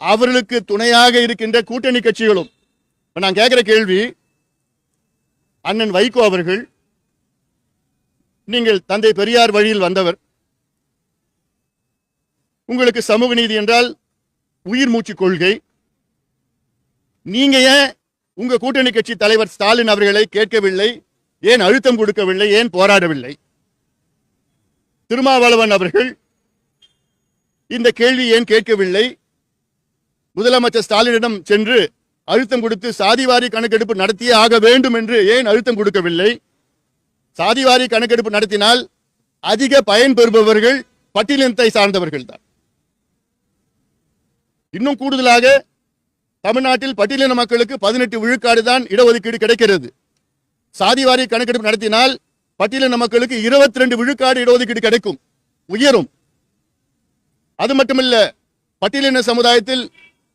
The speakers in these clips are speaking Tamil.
அவர்களுக்கு துணையாக இருக்கின்ற கூட்டணி கட்சிகளும். இப்போ நான் கேட்கிற கேள்வி அண்ணன் வைகோ அவர்கள் நீங்கள் தந்தை பெரியார் வழியில் வந்தவர் உங்களுக்கு சமூக நீதி என்றால் உயிர் மூச்சு கொள்கை நீங்க ஏன் உங்க கூட்டணி கட்சி தலைவர் ஸ்டாலின் அவர்களை கேட்கவில்லை ஏன் அழுத்தம் கொடுக்கவில்லை ஏன் போராடவில்லை? திருமாவளவன் அவர்கள் இந்த கேள்வி ஏன் கேட்கவில்லை? முதலமைச்சர் ஸ்டாலினிடம் சென்று அழுத்தம் கொடுத்து சாதிவாரி கணக்கெடுப்பு நடத்தியே ஆக வேண்டும் என்று ஏன் அழுத்தம் கொடுக்கவில்லை? சாதிவாரி கணக்கெடுப்பு நடத்தினால் அதிக பயன் பெறுபவர்கள் பட்டியலினத்தை சார்ந்தவர்கள் தான் இன்னும் கூடுதலாக தமிழ்நாட்டில் பட்டியலின மக்களுக்கு பதினெட்டு விழுக்காடு தான் இடஒதுக்கீடு கிடைக்கிறது. சாதிவாரி கணக்கெடுப்பு நடத்தினால் பட்டியலின மக்களுக்கு இருபத்தி ரெண்டு விழுக்காடு இடஒதுக்கீடு கிடைக்கும். உயரும். அது மட்டுமல்ல பட்டியலின சமுதாயத்தில்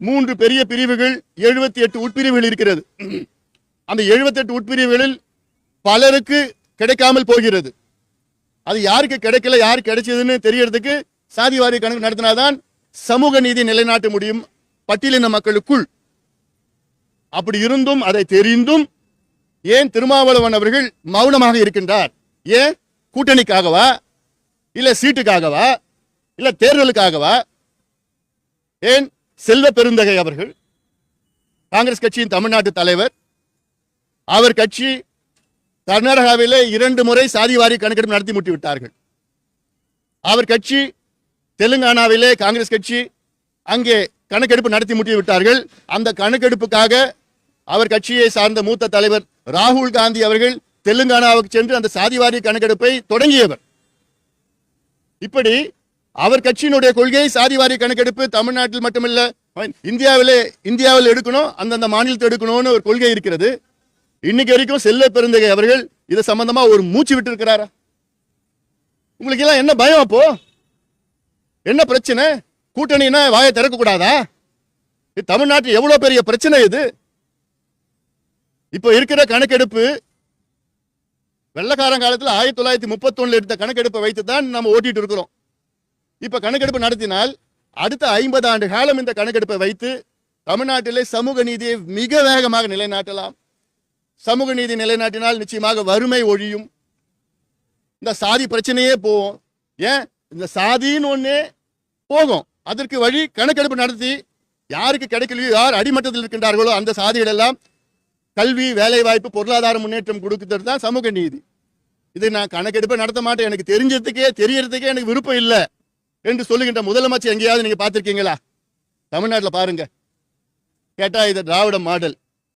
மூன்று பெரிய பிரிவுகள் எழுபத்தி எட்டு உட்பிரிவுகள் இருக்கிறது. அந்த எழுபத்தி எட்டு உட்பிரிவுகளில் பலருக்கு கிடைக்காமல் போகிறது. அது யாருக்கு கிடைக்கல யாருக்கு கிடைச்சதுன்னு தெரியறதுக்கு சாதிவாரி கணக்கு நடத்தினாதான் சமூக நீதி நிலைநாட்ட முடியும் பட்டியலின மக்களுக்குள். அப்படி இருந்தும் அதை தெரிந்தும் ஏன் திருமாவளவன் அவர்கள் மௌனமாக இருக்கின்றார்? ஏன்? கூட்டணிக்காகவா? இல்ல சீட்டுக்காகவா? இல்ல தேர்தலுக்காகவா? ஏன்? செல்வ பெருந்தகை அவர்கள் காங்கிரஸ் கட்சியின் தமிழ்நாட்டு தலைவர். அவர் கட்சி கர்நாடகாவிலே இரண்டு முறை சாதிவாரி கணக்கெடுப்பு நடத்தி முட்டி விட்டார்கள். அவர் கட்சி தெலுங்கானாவிலே காங்கிரஸ் கட்சி அங்கே கணக்கெடுப்பு நடத்தி முட்டி விட்டார்கள். அந்த கணக்கெடுப்புக்காக அவர் கட்சியை சார்ந்த மூத்த தலைவர் ராகுல் காந்தி அவர்கள் தெலுங்கானாவுக்கு சென்று அந்த சாதிவாரி கணக்கெடுப்பை தொடங்கியவர். இப்படி அவர் கட்சியினுடைய கொள்கை சாதிவாரி கணக்கெடுப்பு தமிழ்நாட்டில் மட்டுமில்ல இந்தியாவிலே இந்தியாவில் எடுக்கணும் அந்தந்த மாநிலத்தை எடுக்கணும்னு ஒரு கொள்கை இருக்கிறது. இன்னைக்கு வரைக்கும் செல்ல பெருந்தகை அவர்கள் இது சம்பந்தமா ஒரு மூச்சு விட்டு இருக்கிறாரா உங்களுக்கு எல்லாம் என்ன பயம் அப்போ? என்ன பிரச்சனை? கூட்டணினா வாயை திறக்க கூடாதா? இது தமிழ்நாட்டில் எவ்வளவு பெரிய பிரச்சனை இது? இப்போ இருக்கிற கணக்கெடுப்பு வெள்ளக்காரன் காலத்தில் ஆயிரத்தி தொள்ளாயிரத்தி முப்பத்தொன்னுல எடுத்த கணக்கெடுப்பை வைத்து தான் நம்ம ஓட்டிட்டு இருக்கிறோம். இப்போ கணக்கெடுப்பு நடத்தினால் அடுத்த ஐம்பது ஆண்டு காலம் இந்த கணக்கெடுப்பை வைத்து தமிழ்நாட்டிலே சமூக நீதியை மிக வேகமாக நிலைநாட்டலாம். சமூக நீதி நிலைநாட்டினால் நிச்சயமாக வறுமை ஒழியும். இந்த சாதி பிரச்சனையே போகும். ஏன்? இந்த சாதின்னு ஒன்னே போகும். அதற்கு வழி கணக்கெடுப்பு நடத்தி யாருக்கு கிடைக்கலையோ யார் அடிமட்டத்தில் இருக்கின்றார்களோ அந்த சாதிகள் எல்லாம் கல்வி வேலைவாய்ப்பு பொருளாதார முன்னேற்றம் கொடுக்கிறது தான் சமூக நீதி. இது நான் கணக்கெடுப்பை நடத்த மாட்டேன். எனக்கு தெரிஞ்சதுக்கே தெரியறதுக்கே எனக்கு விருப்பம் இல்லை. என்று சொல்லுகின்ற முதலமைச்சர் எங்கேயாவது நீங்க பார்த்திருக்கீங்களா? தமிழ்நாட்டில் பாருங்க. கேட்டா இது திராவிட மாடல்.